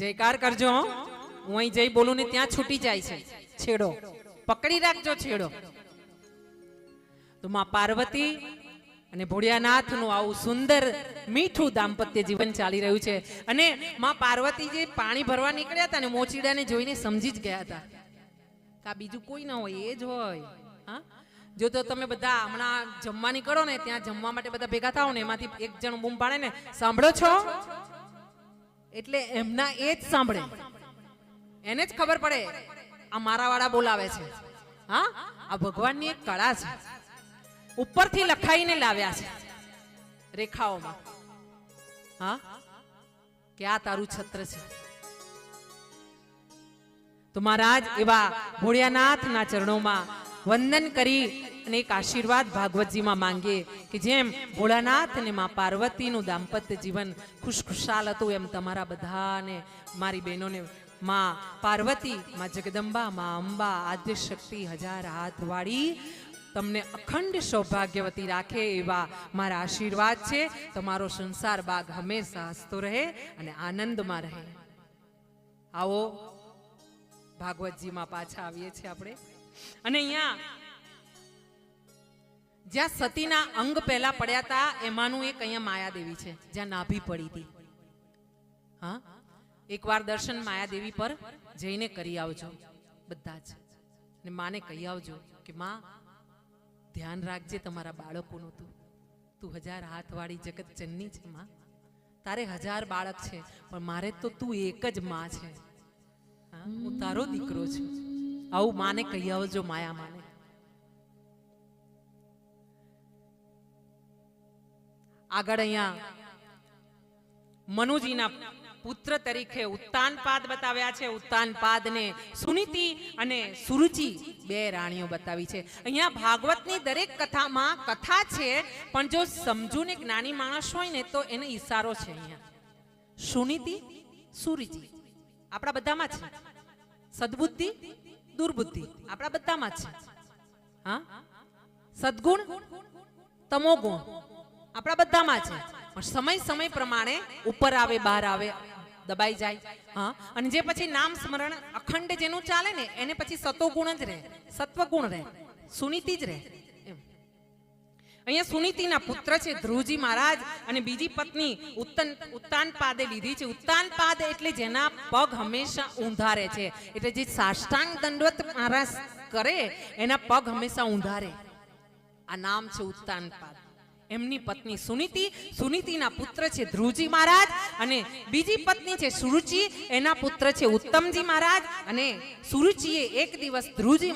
જયકાર કરજો, હો. અહીં જઈ બોલું ને ત્યાં છૂટી જાય છે. છેડો. પકડી રાખજો છેડો. તો માં પાર્વતી અને ભોળિયાનાથનું આવું સુંદર, મીઠું દાંપત્ય જીવન ચાલી રહ્યું છે. અને માં પાર્વતી જે પાણી ભરવા નીકળ્યા હતા ને મોચીડાને જોઈને સમજી જ ગયા હતા. કા બીજું કોઈ ના હોય, એ જ હોય. હા? જો તો તમે બધા હમણાં જમવા નીકળો ને, ત્યાં જમવા માટે બધા ભેગા થાઓ ને, એમાંથી એક જણ બૂમ પાડે ને, સાંભળો છો? એટલે એમના એ જ સાંભળે. એને જ ખબર પડે, આ મારા વાળા બોલાવે છે. હા? આ ભગવાનની એક કળા છે. ઉપરથી લખાઈને લાવ્યા છે, રેખાઓમાં. હા? કે આ તારું છત્ર છે. તો મહારાજ, એવા ભોળિયાનાથના ચરણોમાં વંદન કરી અને એક આશીર્વાદ ભાગવતજીમાં માંગીએ કે જેમ ભોળાનાથ અને મા પાર્વતીનું દાંપત્ય જીવન ખુશખુશાલ હતું એમ તમારા બધાને, મારી બહેનોને, માં પાર્વતી, માં જગદંબા, માં અંબા આદ્ય શક્તિ હજાર હાથ વાળી તમને અખંડ સૌભાગ્યવતી રાખે એવા મારા આશીર્વાદ છે. તમારો સંસાર બાગ હંમેશા હસતો રહે અને આનંદમાં રહે. આવો, ભાગવતજીમાં પાછા આવીએ છીએ આપણે. અને અહીંયા જ્યાં સતીના અંગ પહેલા પડ્યા હતા એમાંનું એક અહીંયા માયાદેવી છે, જ્યાં નાભી પડી હતી. હા? એકવાર દર્શન માયાદેવી પર જઈને કરી આવજો, બધા જ. ને માને કહી આવજો કે, માં, ધ્યાન રાખજે તમારા બાળકોનું તું. તું હજાર હાથવાળી જગત જનની છે, માં. તારે હજાર બાળક છે, પણ મારે તો તું એક જ માં છે. હું તારો દીકરો છું. આવું માને કહી આવજો માયા માને. આગળ અહીંયા મનુજીના પુત્ર તરીકે ઉત્તાનપાદ બતાવ્યા છે. ઉત્તાનપાદને સુનીતિ અને સુરુચિ બે રાણીઓ બતાવી છે. અહીંયા ભાગવતની દરેક કથામાં કથા છે, પણ જો સમજુ ને જ્ઞાની માણસ હોય ને તો એને ઈશારો છે અહીંયા. સુનીતિ, સુરુચિ. આપણા બધામાં છે. સદબુદ્ધિ દુર્બુદ્ધિ. આપણા બધામાં છે. હા? સદગુણ, તમોગુણ. આપણા બધામાં છે. પણ સમય સમય પ્રમાણે ઉપર આવે, બહાર આવે, દબાઈ જાય. હા? અને જે પછી નામ સ્મરણ અખંડ જેનું ચાલે ને, એને પછી સતોગુણ જ રહે. સત્વગુણ રહે. સુનીતિ જ રહે. અહીંયા સુનીતિના પુત્ર છે ધ્રુવજી મહારાજ અને બીજી પત્ની ઉત્તન, ઉત્તાનપાદે લીધી છે. ઉત્તાનપાદ એટલે જેના પગ હંમેશા ઊંધારે છે. એટલે જે સાષ્ટાંગ દંડવત મહારાજ કરે, એના પગ હંમેશા ઊંધારે. આ નામ છે ઉત્તાનપાદ. એમની પત્ની સુનીતિ, સુનીતિના પુત્ર છે ધ્રુવજી મહારાજ અને બીજી પત્ની છે સુરુચિ, એના પુત્ર છે ઉત્તમજી મહારાજ અને સુરુચિએ એક દિવસ ધ્રુવજી